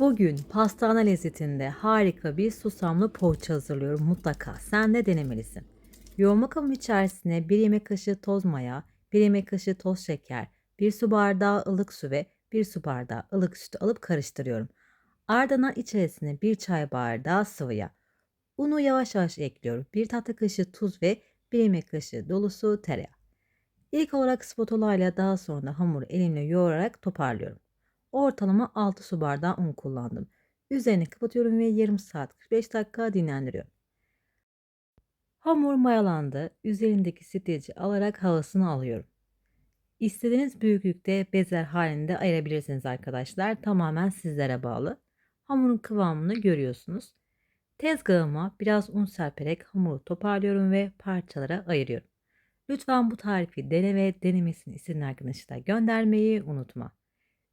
Bugün pastane lezzetinde harika bir susamlı poğaça hazırlıyorum mutlaka. Sen de denemelisin. Yoğurma kabım içerisine 1 yemek kaşığı toz maya, 1 yemek kaşığı toz şeker, 1 su bardağı ılık su ve 1 su bardağı ılık sütü alıp karıştırıyorum. Ardından içerisine 1 çay bardağı sıvı yağ. Unu yavaş yavaş ekliyorum. 1 tatlı kaşığı tuz ve 1 yemek kaşığı dolusu tereyağı. İlk olarak spatula ile daha sonra da hamuru elimle yoğurarak toparlıyorum. Ortalama 6 su bardağı un kullandım. Üzerini kapatıyorum ve yarım saat 45 dakika dinlendiriyorum. Hamur mayalandı. Üzerindeki streçi alarak havasını alıyorum. İstediğiniz büyüklükte bezer halinde ayırabilirsiniz arkadaşlar. Tamamen sizlere bağlı. Hamurun kıvamını görüyorsunuz. Tezgahıma biraz un serperek hamuru toparlıyorum ve parçalara ayırıyorum. Lütfen bu tarifi dene ve denemesini istediğin arkadaşlara göndermeyi unutma.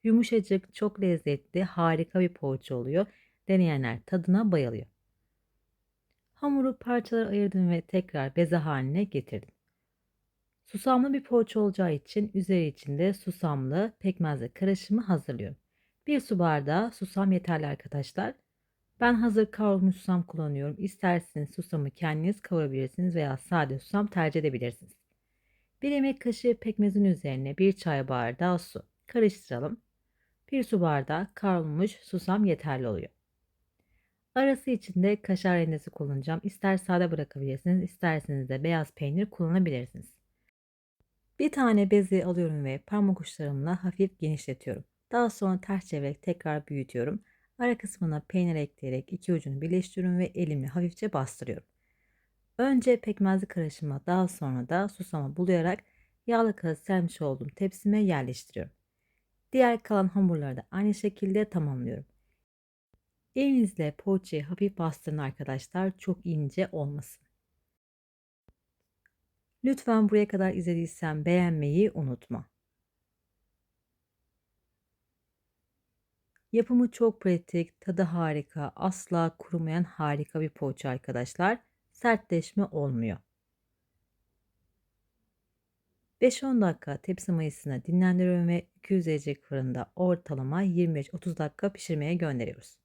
Yumuşacık, çok lezzetli, harika bir poğaça oluyor. Deneyenler tadına bayılıyor. Hamuru parçalara ayırdım ve tekrar beze haline getirdim. Susamlı bir poğaça olacağı için üzeri içinde susamlı pekmezli karışımı hazırlıyorum. Bir su bardağı susam yeterli arkadaşlar. Ben hazır kavrulmuş susam kullanıyorum. İsterseniz susamı kendiniz kavurabilirsiniz veya sade susam tercih edebilirsiniz. Bir yemek kaşığı pekmezin üzerine bir çay bardağı su. Karıştıralım. Bir su bardağı kavrulmuş susam yeterli oluyor. Arası içinde kaşar rendesi kullanacağım. İster sade bırakabilirsiniz, isterseniz de beyaz peynir kullanabilirsiniz. Bir tane bezi alıyorum ve parmak uçlarımla hafif genişletiyorum. Daha sonra ters çevirerek tekrar büyütüyorum. Ara kısmına peynir ekleyerek iki ucunu birleştiriyorum ve elimle hafifçe bastırıyorum. Önce pekmezli karışıma daha sonra da susama bulayarak yağlı kağıt sermiş olduğum tepsime yerleştiriyorum. Diğer kalan hamurları da aynı şekilde tamamlıyorum. Elinizle poğaçayı hafif bastırın arkadaşlar. Çok ince olmasın. Lütfen buraya kadar izlediysen beğenmeyi unutma. Yapımı çok pratik, tadı harika, asla kurumayan harika bir poğaça arkadaşlar. Sertleşme olmuyor. 5-10 dakika tepsi mayasına dinlendiriyorum ve 200 derece fırında ortalama 25-30 dakika pişirmeye gönderiyoruz.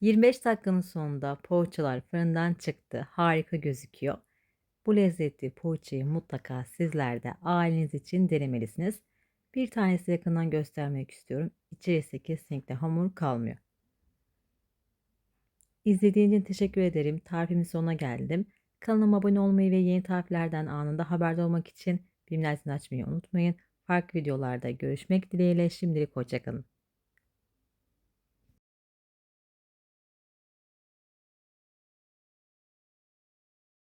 25 dakikanın sonunda poğaçalar fırından çıktı. Harika gözüküyor. Bu lezzetli poğaçayı mutlaka sizler de aileniz için denemelisiniz. Bir tanesi yakından göstermek istiyorum. İçerisi kesinlikle hamur kalmıyor. İzlediğiniz için teşekkür ederim. Tarifimin sonuna geldim. Kanalıma abone olmayı ve yeni tariflerden anında haberdar olmak için bildirimleri açmayı unutmayın. Farklı videolarda görüşmek dileğiyle şimdilik hoşçakalın.